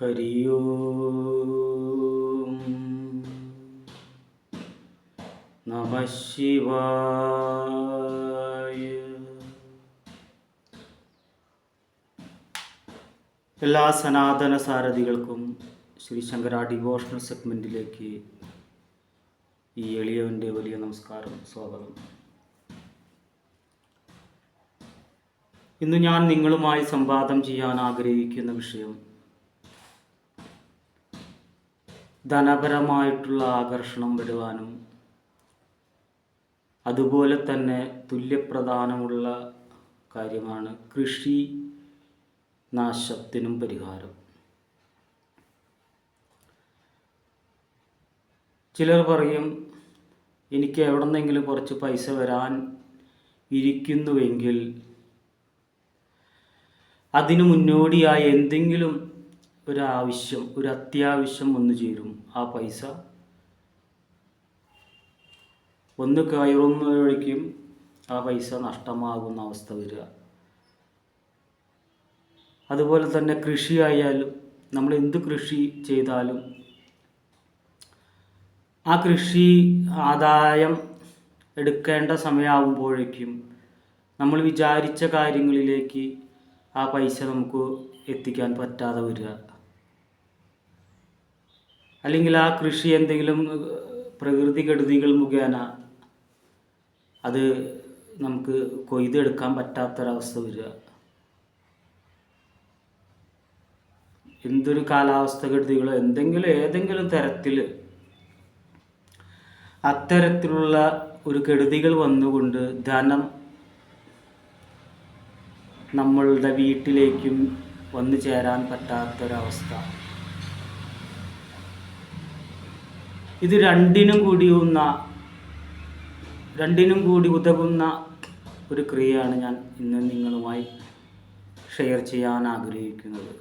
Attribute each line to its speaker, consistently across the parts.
Speaker 1: ഹരി നമ ശിവായ. എല്ലാ സനാതന സാരഥികൾക്കും ശ്രീ ശങ്കര ഡിവോഷണൽ സെഗ്മെന്റിലേക്ക് ഈ എളിയവന്റെ വലിയ നമസ്കാരം സ്വാഗതം. ഇന്ന് ഞാൻ നിങ്ങളുമായി സംവാദം ചെയ്യാൻ ആഗ്രഹിക്കുന്ന വിഷയം ധനപരമായിട്ടുള്ള ആകർഷണം വരുവാനും അതുപോലെ തന്നെ തുല്യപ്രധാനമുള്ള കാര്യമാണ് കൃഷി നാശത്തിനും പരിഹാരം. ചിലർ പറയും എനിക്ക് എവിടെന്നെങ്കിലും കുറച്ച് പൈസ വരാൻ ഇരിക്കുന്നുവെങ്കിൽ അതിനു മുന്നോടിയായി എന്തെങ്കിലും ഒരു ആവശ്യം ഒരു അത്യാവശ്യം വന്നു ചേരും. ആ പൈസ ഒന്ന് കയറുന്നവഴിക്കും ആ പൈസ നഷ്ടമാകുന്ന അവസ്ഥ വരിക. അതുപോലെ തന്നെ കൃഷിയായാലും നമ്മൾ എന്ത് കൃഷി ചെയ്താലും ആ കൃഷി ആദായം എടുക്കേണ്ട സമയമാകുമ്പോഴേക്കും നമ്മൾ വിചാരിച്ച കാര്യങ്ങളിലേക്ക് ആ പൈസ നമുക്ക് എത്തിക്കാൻ പറ്റാതെ വരിക. അല്ലെങ്കിൽ ആ കൃഷി എന്തെങ്കിലും പ്രകൃതി കെടുതികൾ മുഖേന അത് നമുക്ക് കൊയ്തെടുക്കാൻ പറ്റാത്തൊരവസ്ഥ വരിക. എന്തൊരു കാലാവസ്ഥ കെടുതികളോ എന്തെങ്കിലും ഏതെങ്കിലും തരത്തിൽ അത്തരത്തിലുള്ള ഒരു കെടുതികൾ വന്നുകൊണ്ട് ധനം നമ്മളുടെ വീട്ടിലേക്കും വന്നു ചേരാൻ പറ്റാത്തൊരവസ്ഥ. ഇത് രണ്ടിനും കൂടിയുന്ന രണ്ടിനും കൂടി ഉതകുന്ന ഒരു ക്രിയയാണ് ഞാൻ ഇന്ന് നിങ്ങളുമായി ഷെയർ ചെയ്യാൻ ആഗ്രഹിക്കുന്നത്.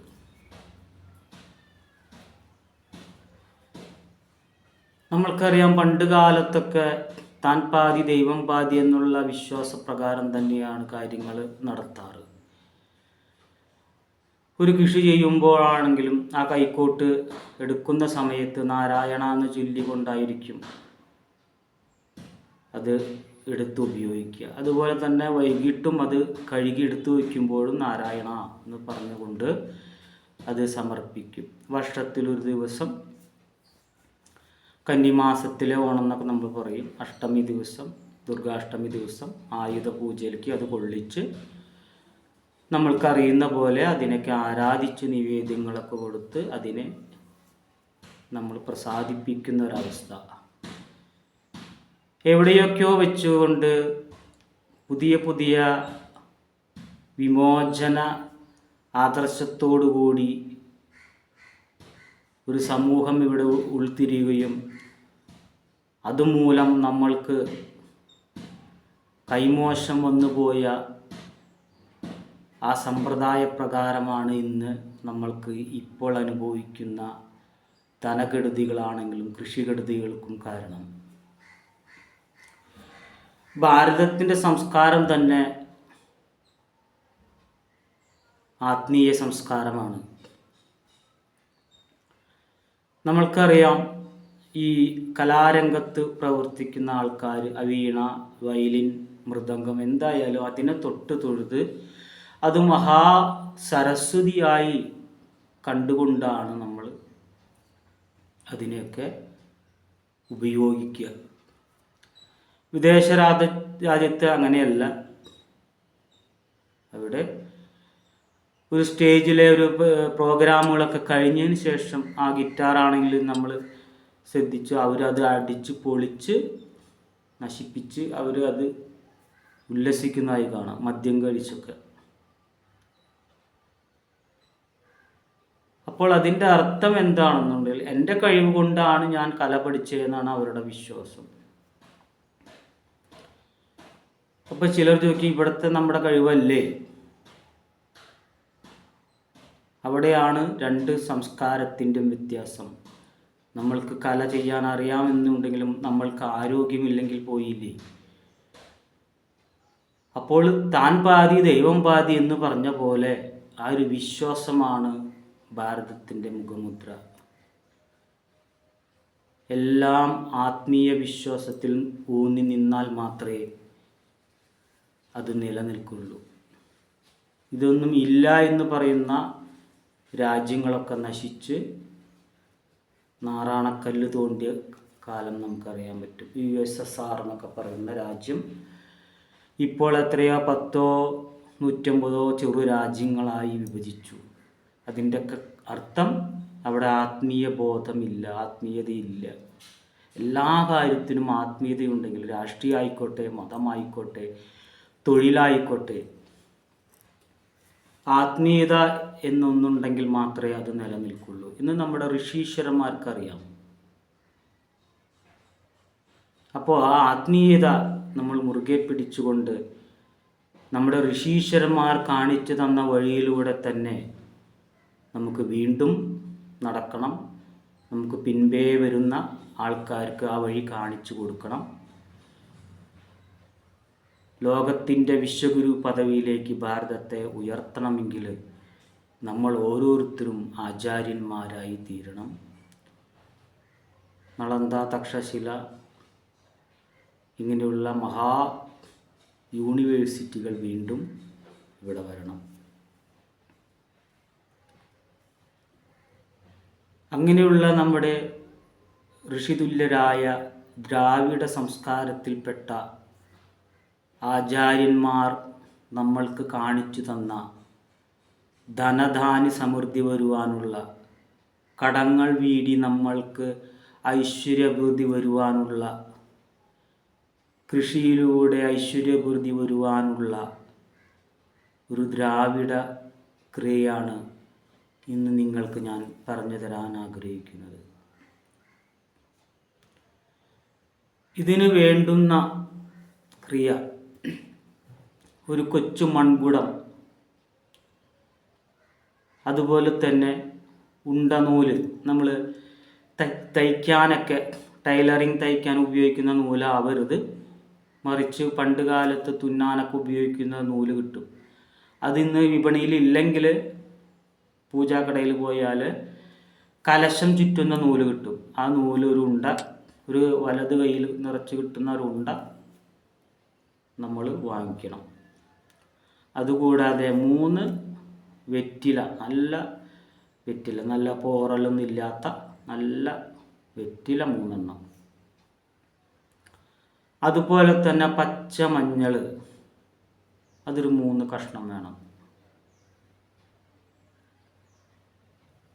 Speaker 1: നമ്മൾക്കറിയാം പണ്ട് കാലത്തൊക്കെ താൻ പാതി ദൈവം പാതി എന്നുള്ള വിശ്വാസപ്രകാരം തന്നെയാണ് കാര്യങ്ങൾ നടത്താറ്. ഒരു കൃഷി ചെയ്യുമ്പോഴാണെങ്കിലും ആ കൈക്കോട്ട് എടുക്കുന്ന സമയത്ത് നാരായണ എന്ന് ചൊല്ലിക്കൊണ്ടായിരിക്കും അത് എടുത്ത് ഉപയോഗിക്കുക. അതുപോലെ തന്നെ വൈകിട്ടും അത് കഴുകി എടുത്തു വയ്ക്കുമ്പോഴും നാരായണ എന്ന് പറഞ്ഞുകൊണ്ട് അത് സമർപ്പിക്കും. വർഷത്തിലൊരു ദിവസം കന്നിമാസത്തിലെ ഓണം എന്നൊക്കെ നമ്മൾ പറയും. അഷ്ടമി ദിവസം ദുർഗാഷ്ടമി ദിവസം ആയുധ പൂജയിലേക്ക് അത് കൊള്ളിച്ച് നമ്മൾക്കറിയുന്ന പോലെ അതിനൊക്കെ ആരാധിച്ച് നിവേദ്യങ്ങളൊക്കെ കൊടുത്ത് അതിനെ നമ്മൾ പ്രസാദിപ്പിക്കുന്ന ഒരവസ്ഥ എവിടെയൊക്കെയോ വെച്ചുകൊണ്ട് പുതിയ പുതിയ വിമോചന ആദർശത്തോടുകൂടി ഒരു സമൂഹം ഇവിടെ ഉൾത്തിരിയുകയും അതുമൂലം നമ്മൾക്ക് കൈമോശം വന്നുപോയ ആ സമ്പ്രദായ പ്രകാരമാണ് ഇന്ന് നമ്മൾക്ക് ഇപ്പോൾ അനുഭവിക്കുന്ന ധനകെടുതികളാണെങ്കിലും കൃഷികെടുതികൾക്കും കാരണം. ഭാരതത്തിന്റെ സംസ്കാരം തന്നെ ആത്മീയ സംസ്കാരമാണ്. നമ്മൾക്കറിയാം ഈ കലാരംഗത്ത് പ്രവർത്തിക്കുന്ന ആൾക്കാർ വീണ വയലിൻ മൃദംഗം എന്തായാലും അതിനെ തൊട്ട് തൊഴുത് അത് മഹാ സരസ്വതിയായി കണ്ടുകൊണ്ടാണ് നമ്മൾ അതിനെയൊക്കെ ഉപയോഗിക്കുക. വിദേശ രാജ രാജ്യത്ത് അങ്ങനെയല്ല. അവിടെ ഒരു സ്റ്റേജിലെ ഒരു പ്രോഗ്രാമുകളൊക്കെ കഴിഞ്ഞതിന് ശേഷം ആ ഗിറ്റാർ നമ്മൾ ശ്രദ്ധിച്ചു അവരത് അടിച്ച് പൊളിച്ച് നശിപ്പിച്ച് അവർ അത് ഉല്ലസിക്കുന്നതായി കാണാം. മദ്യം കഴിച്ചൊക്കെ. അപ്പോൾ അതിന്റെ അർത്ഥം എന്താണെന്നുണ്ടെങ്കിൽ എന്റെ കഴിവ് കൊണ്ടാണ് ഞാൻ കല പഠിച്ചതെന്നാണ് അവരുടെ വിശ്വാസം. അപ്പോൾ ചിലർ ചോദിക്കും ഇവിടുത്തെ നമ്മുടെ കഴിവല്ലേ? അവിടെയാണ് രണ്ട് സംസ്കാരത്തിന്റെയും വ്യത്യാസം. നമ്മൾക്ക് കല ചെയ്യാൻ അറിയാമെന്നുണ്ടെങ്കിലും നമ്മൾക്ക് ആരോഗ്യമില്ലെങ്കിൽ പോയില്ലേ? അപ്പോൾ താൻ പാതി ദൈവം പാതി എന്ന് പറഞ്ഞ പോലെ ആ ഒരു വിശ്വാസമാണ് ഭാരതത്തിന്റെ മുഖമുദ്ര. എല്ലാം ആത്മീയ വിശ്വാസത്തിൽ ഊന്നി നിന്നാൽ മാത്രമേ അത് നിലനിൽക്കുള്ളൂ. ഇതൊന്നും ഇല്ല എന്ന് പറയുന്ന രാജ്യങ്ങളൊക്കെ നശിച്ച് നാറാണക്കല്ല് തോണ്ടിയ കാലം നമുക്കറിയാൻ പറ്റും. യു എസ് എസ് ആർ എന്നൊക്കെ പറയുന്ന രാജ്യം ഇപ്പോൾ എത്രയോ പത്തോ നൂറ്റമ്പതോ ചെറു രാജ്യങ്ങളായി വിഭജിച്ചു. അതിന്റെയൊക്കെ അർത്ഥം അവിടെ ആത്മീയ ബോധമില്ല ആത്മീയതയില്ല. എല്ലാ കാര്യത്തിനും ആത്മീയതയുണ്ടെങ്കിൽ രാഷ്ട്രീയം ആയിക്കോട്ടെ മതമായിക്കോട്ടെ തൊഴിലായിക്കോട്ടെ ആത്മീയത എന്നൊന്നുണ്ടെങ്കിൽ മാത്രമേ അത് നിലനിൽക്കുള്ളൂ ഇന്ന് നമ്മുടെ ഋഷീശ്വരന്മാർക്കറിയാം. അപ്പോൾ ആ ആത്മീയത നമ്മൾ മുറുകെ പിടിച്ചുകൊണ്ട് നമ്മുടെ ഋഷീശ്വരന്മാർ കാണിച്ചു തന്ന വഴിയിലൂടെ തന്നെ നമുക്ക് വീണ്ടും നടക്കണം. നമുക്ക് പിൻപേ വരുന്ന ആൾക്കാർക്ക് ആ വഴി കാണിച്ചു കൊടുക്കണം. ലോകത്തിന്റെ വിശ്വഗുരു പദവിയിലേക്ക് ഭാരതത്തെ ഉയർത്തണമെങ്കിൽ നമ്മൾ ഓരോരുത്തരും ആചാര്യന്മാരായി തീരണം. നളന്ത തക്ഷശില ഇങ്ങനെയുള്ള മഹാ യൂണിവേഴ്സിറ്റികൾ വീണ്ടും ഇവിടെ വരണം. അങ്ങനെയുള്ള നമ്മുടെ ഋഷിതുല്യരായ ദ്രാവിഡ സംസ്കാരത്തിൽപ്പെട്ട ആചാര്യന്മാർ നമ്മൾക്ക് കാണിച്ചു തന്ന ധനധാന്യ സമൃദ്ധി വരുവാനുള്ള കടങ്ങൾ വീടി നമ്മൾക്ക് ഐശ്വര്യഭൂതി വരുവാനുള്ള കൃഷിയിലൂടെ ഐശ്വര്യഭൂതി വരുവാനുള്ള ഒരു ദ്രാവിഡ ക്രിയയാണ് ഇന്ന് നിങ്ങൾക്ക് ഞാൻ പറഞ്ഞു തരാൻ ആഗ്രഹിക്കുന്നത്. ഇതിന് വേണ്ടുന്ന ക്രിയ ഒരു കൊച്ചു മൺകുടം. അതുപോലെ തന്നെ ഉണ്ടനൂൽ. നമ്മൾ തയ്ക്കാനൊക്കെ ടൈലറിങ് തയ്ക്കാൻ ഉപയോഗിക്കുന്ന നൂലാവരുത്. മറിച്ച് പണ്ട് കാലത്ത് തുന്നാനൊക്കെ ഉപയോഗിക്കുന്ന നൂൽ കിട്ടും. അതിന്ന് വിപണിയിൽ ഇല്ലെങ്കിൽ പൂജാക്കടയിൽ പോയാൽ കലശം ചുറ്റുന്ന നൂൽ കിട്ടും. ആ നൂൽ ഒരു ഉണ്ട ഒരു വലത് കയ്യിൽ നിറച്ച് കിട്ടുന്ന ഒരു ഉണ്ട നമ്മൾ വാങ്ങിക്കണം. അതുകൂടാതെ മൂന്ന് വെറ്റില നല്ല വെറ്റില നല്ല പോറലൊന്നും ഇല്ലാത്ത നല്ല വെറ്റില മൂന്നെണ്ണം. അതുപോലെ തന്നെ പച്ച മഞ്ഞൾ അതൊരു മൂന്ന് കഷ്ണം വേണം.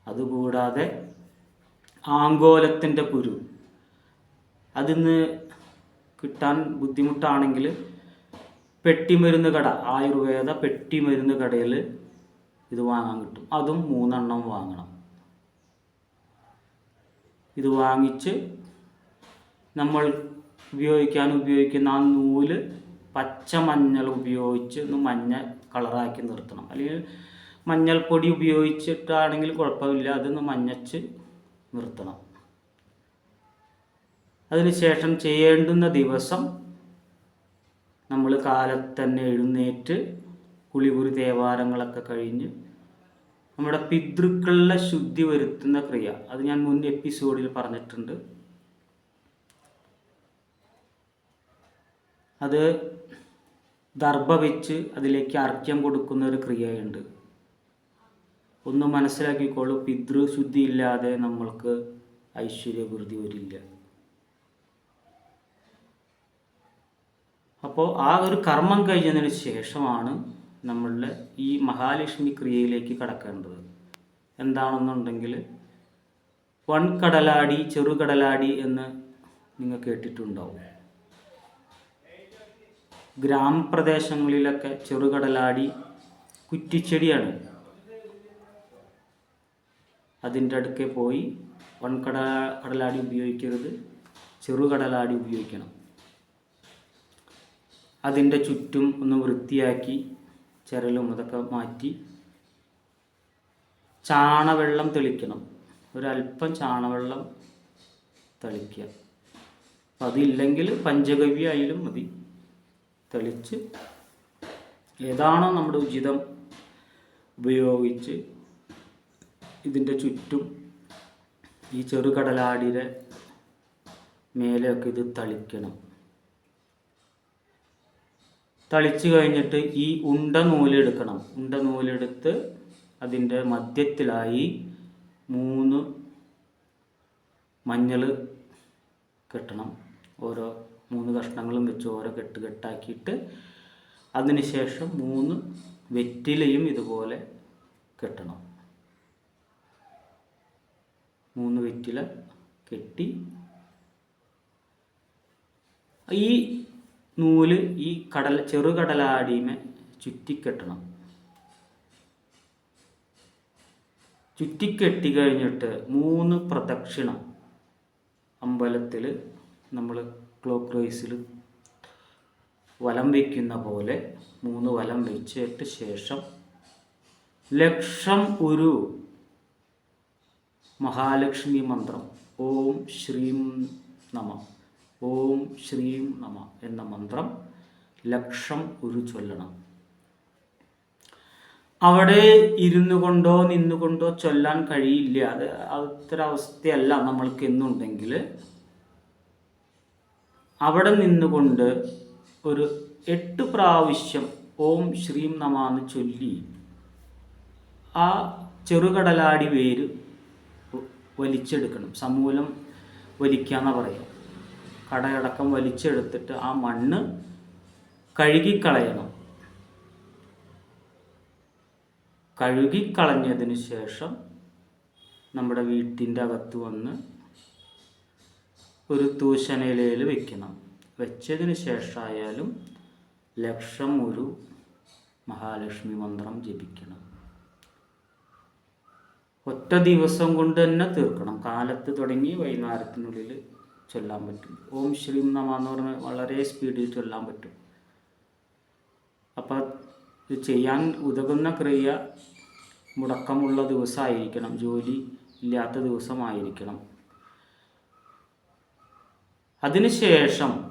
Speaker 1: അതുകൂടാതെ ആങ്കോലത്തിന്റെ കുരു. അതിന്ന് കിട്ടാൻ ബുദ്ധിമുട്ടാണെങ്കിൽ പെട്ടിമരുന്ന് കട ആയുർവേദ പെട്ടിമരുന്ന് കടയിൽ ഇത് വാങ്ങാൻ കിട്ടും. അതും മൂന്നെണ്ണം വാങ്ങണം. ഇത് വാങ്ങിച്ച് നമ്മൾ ഉപയോഗിക്കാൻ ഉപയോഗിക്കുന്ന ആ നൂൽ പച്ച മഞ്ഞൾ ഉപയോഗിച്ച് ഒന്ന് മഞ്ഞ കളറാക്കി നിർത്തണം. അല്ലെങ്കിൽ മഞ്ഞൾപ്പൊടി ഉപയോഗിച്ചിട്ടാണെങ്കിൽ കുഴപ്പമില്ല. അതൊന്ന് മഞ്ഞച്ച് നിർത്തണം. അതിനുശേഷം ചെയ്യേണ്ടുന്ന ദിവസം നമ്മൾ കാലത്തന്നെ എഴുന്നേറ്റ് കുളികുറി ദേവാരങ്ങളൊക്കെ കഴിഞ്ഞ് നമ്മുടെ പിതൃക്കളുടെ ശുദ്ധി വരുത്തുന്ന ക്രിയ. അത് ഞാൻ മുൻ എപ്പിസോഡിൽ പറഞ്ഞിട്ടുണ്ട്. അത് ദർഭ വെച്ച് അതിലേക്ക് അർഘ്യം കൊടുക്കുന്ന ഒരു ക്രിയയുണ്ട്. ഒന്ന് മനസ്സിലാക്കിക്കോളൂ പിതൃശുദ്ധി ഇല്ലാതെ നമ്മൾക്ക് ഐശ്വര്യവൃതി വരില്ല. അപ്പോൾ ആ ഒരു കർമ്മം കഴിഞ്ഞതിന് ശേഷമാണ് നമ്മളുടെ ഈ മഹാലക്ഷ്മി ക്രിയയിലേക്ക് കടക്കേണ്ടത്. എന്താണെന്നുണ്ടെങ്കിൽ വൺകടലാടി ചെറുകടലാടി എന്ന് നിങ്ങൾ കേട്ടിട്ടുണ്ടാവും. ഗ്രാമപ്രദേശങ്ങളിലൊക്കെ ചെറുകടലാടി കുറ്റിച്ചെടിയാണ്. അതിന്റെ അടുക്കെ പോയി വൺകട കടലാടി ഉപയോഗിക്കരുത് ചെറുകടലാടി ഉപയോഗിക്കണം. അതിന്റെ ചുറ്റും ഒന്ന് വൃത്തിയാക്കി ചിരലും അതൊക്കെ മാറ്റി ചാണവെള്ളം തെളിക്കണം. ഒരല്പം ചാണവെള്ളം തെളിക്കുക. അപ്പം അതില്ലെങ്കിൽ പഞ്ചഗവ്യ ആയാലും മതി. തെളിച്ച് ഏതാണോ നമ്മുടെ ഉചിതം ഉപയോഗിച്ച് ഇതിന്റെ ചുറ്റും ഈ ചെറുകടലാടിയുടെ മേലെയൊക്കെ ഇത് തളിക്കണം. തളിച്ചു കഴിഞ്ഞിട്ട് ഈ ഉണ്ട നൂലെടുക്കണം. ഉണ്ട നൂലെടുത്ത് അതിന്റെ മധ്യത്തിലായി മൂന്ന് മഞ്ഞൾ കെട്ടണം. ഓരോ മൂന്ന് കഷ്ണങ്ങളും വെച്ച് ഓരോ കെട്ട് കെട്ടാക്കിയിട്ട് അതിനുശേഷം മൂന്ന് വെറ്റിലയും ഇതുപോലെ കെട്ടണം. മൂന്ന് വെറ്റില കെട്ടി. ഈ നൂൽ ഈ കടൽ ചെറുകടലാടിമെ ചുറ്റിക്കെട്ടണം. ചുറ്റിക്കെട്ടി കഴിഞ്ഞിട്ട് മൂന്ന് പ്രദക്ഷിണം അമ്പലത്തിൽ നമ്മൾ ക്ലോക്ക് റൈസിൽ വലം വയ്ക്കുന്ന പോലെ മൂന്ന് വലം വെച്ചിട്ട് ശേഷം ലക്ഷം ഒരു മഹാലക്ഷ്മി മന്ത്രം. ഓം ശ്രീം നമ. ഓം ശ്രീം നമ എന്ന മന്ത്രം ലക്ഷം ഒരു ചൊല്ലണം. അവിടെ ഇരുന്നു കൊണ്ടോ നിന്നുകൊണ്ടോ ചൊല്ലാൻ കഴിയില്ല. അത് അവസ്ഥയല്ല നമ്മൾക്ക് എന്നുണ്ടെങ്കിൽ അവിടെ നിന്നുകൊണ്ട് ഒരു എട്ട് പ്രാവശ്യം ഓം ശ്രീം നമ എന്ന് ചൊല്ലി ആ ചെറുകടലാടി വേര് വലിച്ചെടുക്കണം. സമൂലം വലിക്കാന്ന് പറയുക കടയടക്കം വലിച്ചെടുത്തിട്ട് ആ മണ്ണ് കഴുകിക്കളയണം. കഴുകിക്കളഞ്ഞതിന് ശേഷം നമ്മുടെ വീട്ടിന്റെ അകത്ത് വന്ന് ഒരു തൂശനയിലയിൽ വെക്കണം. വെച്ചതിന് ശേഷമായാലും ലക്ഷം ഒരു മഹാലക്ഷ്മി മന്ത്രം ജപിക്കണം. ഒറ്റ ദിവസം കൊണ്ട് തന്നെ തീർക്കണം. കാലത്ത് തുടങ്ങി വൈകുന്നേരത്തിനുള്ളിൽ ചൊല്ലാൻ പറ്റും. ഓം ശ്രീം നമ എന്ന് പറഞ്ഞാൽ വളരെ സ്പീഡിൽ ചൊല്ലാൻ പറ്റും. അപ്പം ഇത് ചെയ്യാൻ ഉതകുന്ന ക്രിയ മുടക്കമുള്ള ദിവസമായിരിക്കണം. ജോലി ഇല്ലാത്ത ദിവസമായിരിക്കണം. അതിനുശേഷം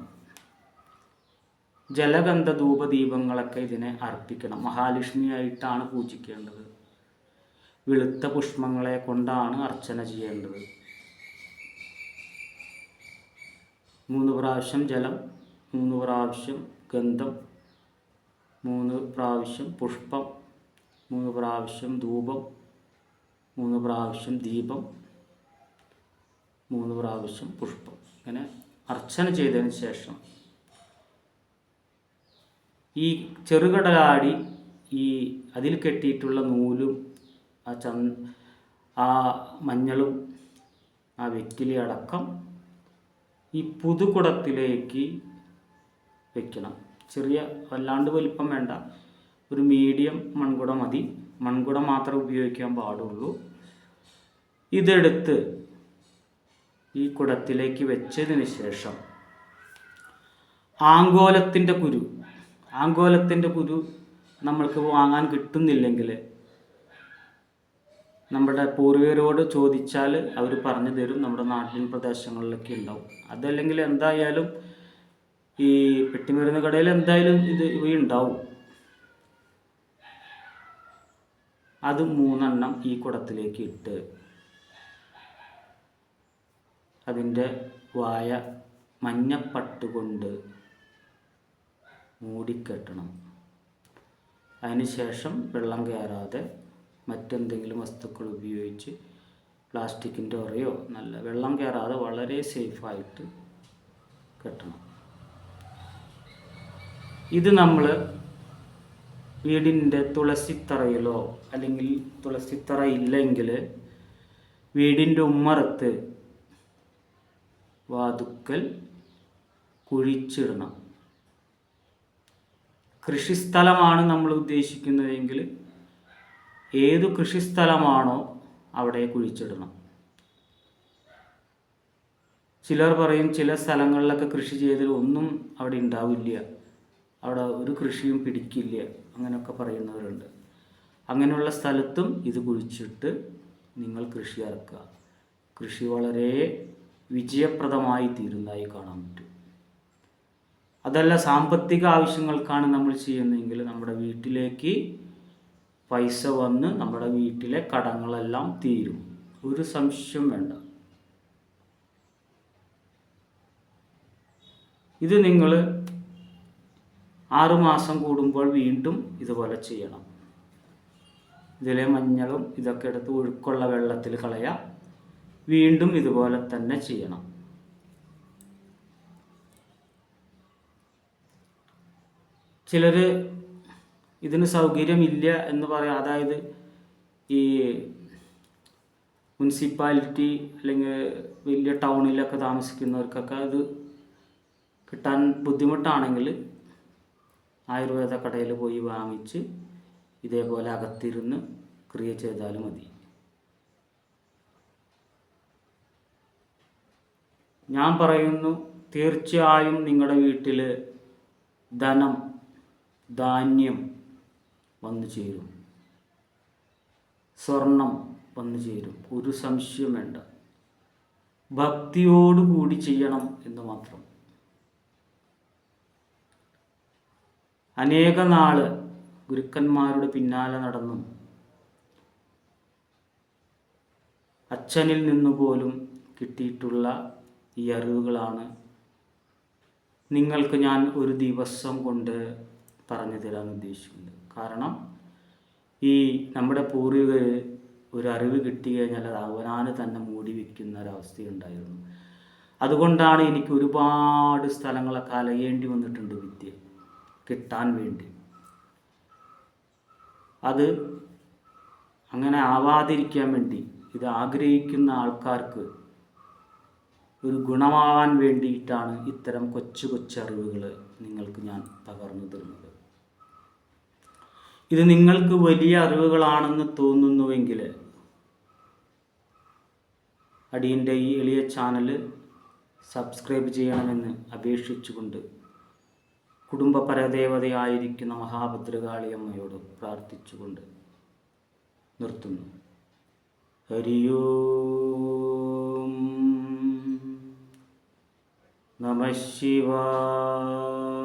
Speaker 1: ജലഗന്ധ ധൂപദീപങ്ങളൊക്കെ ഇതിനെ അർപ്പിക്കണം. മഹാലക്ഷ്മിയായിട്ടാണ് പൂജിക്കേണ്ടത്. വെളുത്ത പുഷ്പങ്ങളെ കൊണ്ടാണ് അർച്ചന ചെയ്യേണ്ടത്. മൂന്ന് പ്രാവശ്യം ജലം മൂന്ന് പ്രാവശ്യം ഗന്ധം മൂന്ന് പ്രാവശ്യം പുഷ്പം മൂന്ന് പ്രാവശ്യം ധൂപം മൂന്ന് പ്രാവശ്യം ദീപം മൂന്ന് പ്രാവശ്യം പുഷ്പം. അങ്ങനെ അർച്ചന ചെയ്തതിന് ശേഷം ഈ ചെറുകടലാടി ഈ അതിൽ കെട്ടിയിട്ടുള്ള നൂലും ആ ച ആ മഞ്ഞളും ആ വെറ്റിലി അടക്കം ഈ പുതുകുടത്തിലേക്ക് വെക്കണം. ചെറിയ വല്ലാണ്ട് വലിപ്പം വേണ്ട. ഒരു മീഡിയം മൺകുട മതി. മൺകുട മാത്രം ഉപയോഗിക്കാൻ പാടുള്ളൂ. ഇതെടുത്ത് ഈ കുടത്തിലേക്ക് വെച്ചതിന് ശേഷം ആങ്കോലത്തിന്റെ കുരു. ആങ്കോലത്തിന്റെ കുരു നമ്മൾക്ക് വാങ്ങാൻ കിട്ടുന്നില്ലെങ്കിൽ നമ്മുടെ പൂർവികരോട് ചോദിച്ചാൽ അവർ പറഞ്ഞു തരും നമ്മുടെ നാട്ടിൻ പ്രദേശങ്ങളിലൊക്കെ ഉണ്ടാവും. അതല്ലെങ്കിൽ എന്തായാലും ഈ പെട്ടിമരുന്ന് കടയിൽ എന്തായാലും ഇത് ഇവ ഉണ്ടാവും. അത് മൂന്നെണ്ണം ഈ കുടത്തിലേക്ക് ഇട്ട് അതിന്റെ വായ മഞ്ഞപ്പട്ട് കൊണ്ട് മൂടിക്കെട്ടണം. അതിനുശേഷം വെള്ളം കയറാതെ മറ്റെന്തെങ്കിലും വസ്തുക്കൾ ഉപയോഗിച്ച് പ്ലാസ്റ്റിക്കിന്റെ ഉറയോ നല്ല വെള്ളം കയറാതെ വളരെ സേഫായിട്ട് കെട്ടണം. ഇത് നമ്മൾ വീടിന്റെ തുളസിത്തറയിലോ അല്ലെങ്കിൽ തുളസിത്തറ ഇല്ലെങ്കിൽ വീടിന്റെ ഉമ്മറത്ത് വാതുക്കൽ കുഴിച്ചിടണം. കൃഷിസ്ഥലമാണ് നമ്മൾ ഉദ്ദേശിക്കുന്നതെങ്കിൽ ഏതു കൃഷിസ്ഥലമാണോ അവിടെ കുഴിച്ചിടണം. ചിലർ പറയും ചില സ്ഥലങ്ങളിലൊക്കെ കൃഷി ചെയ്തതിൽ ഒന്നും അവിടെ ഉണ്ടാവില്ല. അവിടെ ഒരു കൃഷിയും പിടിക്കില്ല. അങ്ങനെയൊക്കെ പറയുന്നവരുണ്ട്. അങ്ങനെയുള്ള സ്ഥലത്തും ഇത് കുഴിച്ചിട്ട് നിങ്ങൾ കൃഷി ഇറക്കുക കൃഷി വളരെ വിജയപ്രദമായി തീരുന്നതായി കാണാൻ പറ്റും. അതല്ല സാമ്പത്തിക ആവശ്യങ്ങൾക്കാണ് നമ്മൾ ചെയ്യുന്നതെങ്കിൽ നമ്മുടെ വീട്ടിലേക്ക് പൈസ വന്ന് നമ്മുടെ വീട്ടിലെ കടങ്ങളെല്ലാം തീരും. ഒരു സംശയം വേണ്ട. ഇത് നിങ്ങൾ ആറുമാസം കൂടുമ്പോൾ വീണ്ടും ഇതുപോലെ ചെയ്യണം. ഇതിലെ മഞ്ഞളും ഇതൊക്കെ എടുത്ത് ഒഴുക്കുള്ള വെള്ളത്തിൽ കളയാം. വീണ്ടും ഇതുപോലെ തന്നെ ചെയ്യണം. ചിലർ ഇതിന് സൗകര്യമില്ല എന്ന് പറയാം. അതായത് ഈ മുനിസിപ്പാലിറ്റി അല്ലെങ്കിൽ വലിയ ടൗണിലൊക്കെ താമസിക്കുന്നവർക്കൊക്കെ അത് കിട്ടാൻ ബുദ്ധിമുട്ടാണെങ്കിൽ ആയുർവേദ കടയിൽ പോയി വാങ്ങിച്ച് ഇതേപോലെ അകത്തിരുന്ന് ക്രിയ ചെയ്താലും മതി. ഞാൻ പറയുന്നു തീർച്ചയായും നിങ്ങളുടെ വീട്ടിൽ ധനം ധാന്യം വന്നു ചേരും. സ്വർണം വന്നു ചേരും. ഒരു സംശയം വേണ്ട. ഭക്തിയോടുകൂടി ചെയ്യണം എന്ന് മാത്രം. അനേക നാൾ ഗുരുക്കന്മാരുടെ പിന്നാലെ നടന്നും. അച്ഛനിൽ നിന്ന് പോലും കിട്ടിയിട്ടുള്ള ഈ അറിവുകളാണ്. നിങ്ങൾക്ക് ഞാൻ ഒരു ദിവസം കൊണ്ട് പറഞ്ഞു തരാൻ ഉദ്ദേശിക്കുന്നത് കാരണം ഈ നമ്മുടെ പൂർവികർ ഒരു അറിവ് കിട്ടി കഴിഞ്ഞാൽ അത് അവനാന് തന്നെ മൂടി വയ്ക്കുന്ന ഒരവസ്ഥയുണ്ടായിരുന്നു അതുകൊണ്ടാണ് എനിക്ക് ഒരുപാട് സ്ഥലങ്ങളൊക്കെ അലയേണ്ടി വന്നിട്ടുണ്ട് വിദ്യ കിട്ടാൻ വേണ്ടി. അത് അങ്ങനെ ആവാതിരിക്കാൻ വേണ്ടി ഇത് ആഗ്രഹിക്കുന്ന ആൾക്കാർക്ക് ഒരു ഗുണമാവാൻ വേണ്ടിയിട്ടാണ് ഇത്തരം കൊച്ചു കൊച്ചറിവുകൾ നിങ്ങൾക്ക് ഞാൻ പകർന്നു തരുന്നത്. ഇത് നിങ്ങൾക്ക് വലിയ അറിവുകളാണെന്ന് തോന്നുന്നുവെങ്കിൽ അടിയന്റെ ഈ എളിയ ചാനൽ സബ്സ്ക്രൈബ് ചെയ്യണമെന്ന് അപേക്ഷിച്ചുകൊണ്ട് കുടുംബ പരദേവതയായിരിക്കുന്ന മഹാഭദ്രകാളിയമ്മയോട് പ്രാർത്ഥിച്ചുകൊണ്ട് നിർത്തുന്നു. ഹരിയോം നമ ശിവായ